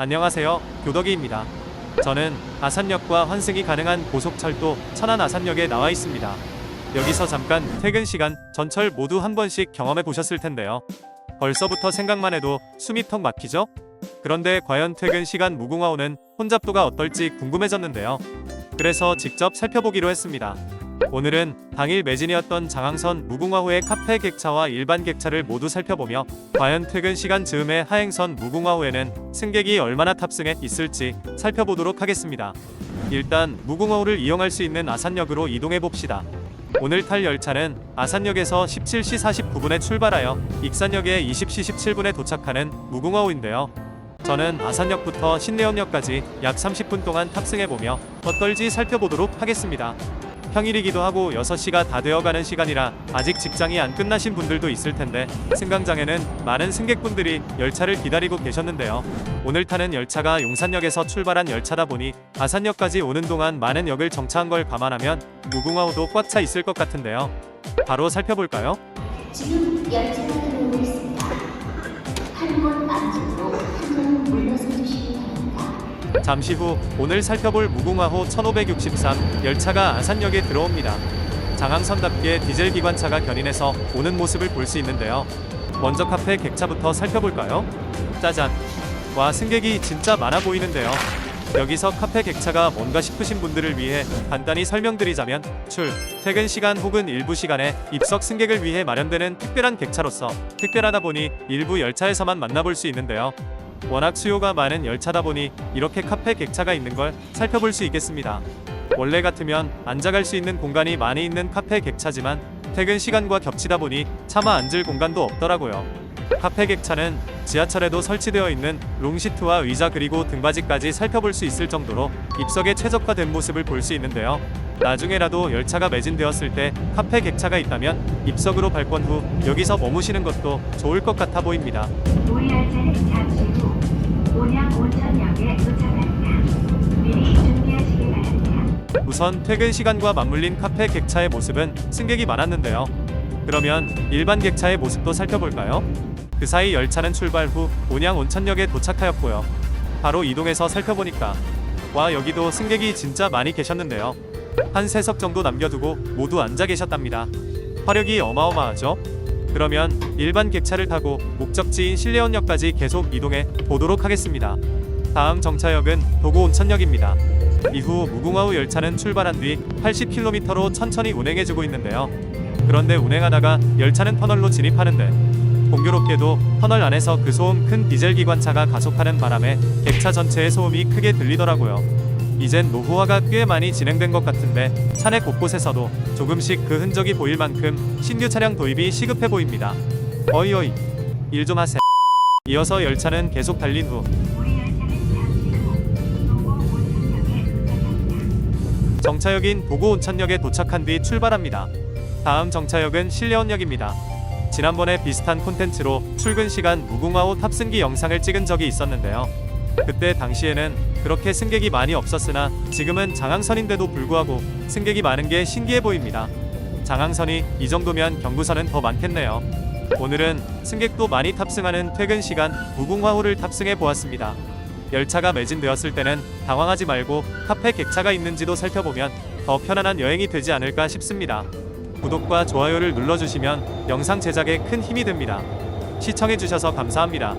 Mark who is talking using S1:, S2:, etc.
S1: 안녕하세요. 교덕이입니다. 저는 아산역과 환승이 가능한 고속철도 천안 아산역에 나와 있습니다. 여기서 잠깐 퇴근 시간 전철 모두 한 번씩 경험해 보셨을 텐데요. 벌써부터 생각만 해도 숨이 턱 막히죠? 그런데 과연 퇴근 시간 무궁화호는 혼잡도가 어떨지 궁금해졌는데요. 그래서 직접 살펴보기로 했습니다. 오늘은 당일 매진이었던 장항선 무궁화호의 카페 객차와 일반 객차를 모두 살펴보며 과연 퇴근 시간 즈음에 하행선 무궁화호에는 승객이 얼마나 탑승해 있을지 살펴보도록 하겠습니다. 일단 무궁화호를 이용할 수 있는 아산역으로 이동해 봅시다. 오늘 탈 열차는 아산역에서 17시 49분에 출발하여 익산역에 20시 17분에 도착하는 무궁화호인데요. 저는 아산역부터 신내역역까지 약 30분 동안 탑승해보며 어떨지 살펴보도록 하겠습니다. 평일이기도 하고 6시가 다 되어가는 시간이라 아직 직장이 안 끝나신 분들도 있을 텐데 승강장에는 많은 승객분들이 열차를 기다리고 계셨는데요. 오늘 타는 열차가 용산역에서 출발한 열차다 보니 아산역까지 오는 동안 많은 역을 정차한 걸 감안하면 무궁화호도 꽉 차 있을 것 같은데요. 바로 살펴볼까요?
S2: 지금 열차가 들어오고 있습니다. 한번 안쪽으로 한 걸음 물러서 바랍니다.
S1: 잠시 후 오늘 살펴볼 무궁화호 1563 열차가 아산역에 들어옵니다. 장항선답게 디젤 기관차가 견인해서 오는 모습을 볼 수 있는데요. 먼저 카페 객차부터 살펴볼까요? 짜잔! 와 승객이 진짜 많아 보이는데요. 여기서 카페 객차가 뭔가 싶으신 분들을 위해 간단히 설명드리자면 출, 퇴근 시간 혹은 일부 시간에 입석 승객을 위해 마련되는 특별한 객차로서 특별하다 보니 일부 열차에서만 만나볼 수 있는데요. 워낙 수요가 많은 열차다 보니 이렇게 카페 객차가 있는 걸 살펴볼 수 있겠습니다. 원래 같으면 앉아갈 수 있는 공간이 많이 있는 카페 객차지만 퇴근 시간과 겹치다 보니 차마 앉을 공간도 없더라고요. 카페 객차는 지하철에도 설치되어 있는 롱시트와 의자 그리고 등받이까지 살펴볼 수 있을 정도로 입석에 최적화된 모습을 볼 수 있는데요. 나중에라도 열차가 매진되었을 때 카페 객차가 있다면 입석으로 발권 후 여기서 머무시는 것도 좋을 것 같아 보입니다. 우선 퇴근 시간과 맞물린 카페 객차의 모습은 승객이 많았는데요. 그러면 일반 객차의 모습도 살펴볼까요? 그 사이 열차는 출발 후 온양 온천역에 도착하였고요. 바로 이동해서 살펴보니까 와 여기도 승객이 진짜 많이 계셨는데요. 한 세 석 정도 남겨두고 모두 앉아 계셨답니다. 화력이 어마어마하죠? 그러면 일반 객차를 타고 목적지인 신례원역까지 계속 이동해 보도록 하겠습니다. 다음 정차역은 도고 온천역입니다. 이후 무궁화호 열차는 출발한 뒤 80km로 천천히 운행해주고 있는데요. 그런데 운행하다가 열차는 터널로 진입하는데 공교롭게도 터널 안에서 그 소음 큰 디젤 기관차가 가속하는 바람에 객차 전체의 소음이 크게 들리더라고요. 이젠 노후화가 꽤 많이 진행된 것 같은데 차내 곳곳에서도 조금씩 그 흔적이 보일 만큼 신규 차량 도입이 시급해 보입니다. 어이어이 일 좀 하세요. 이어서 열차는 계속 달린 후 정차역인 도고 온천역에 도착한 뒤 출발합니다. 다음 정차역은 신례원역입니다. 지난번에 비슷한 콘텐츠로 출근 시간 무궁화호 탑승기 영상을 찍은 적이 있었는데요. 그때 당시에는 그렇게 승객이 많이 없었으나 지금은 장항선인데도 불구하고 승객이 많은 게 신기해 보입니다. 장항선이 이 정도면 경부선은 더 많겠네요. 오늘은 승객도 많이 탑승하는 퇴근 시간 무궁화호를 탑승해 보았습니다. 열차가 매진되었을 때는 당황하지 말고 카페 객차가 있는지도 살펴보면 더 편안한 여행이 되지 않을까 싶습니다. 구독과 좋아요를 눌러주시면 영상 제작에 큰 힘이 됩니다. 시청해주셔서 감사합니다.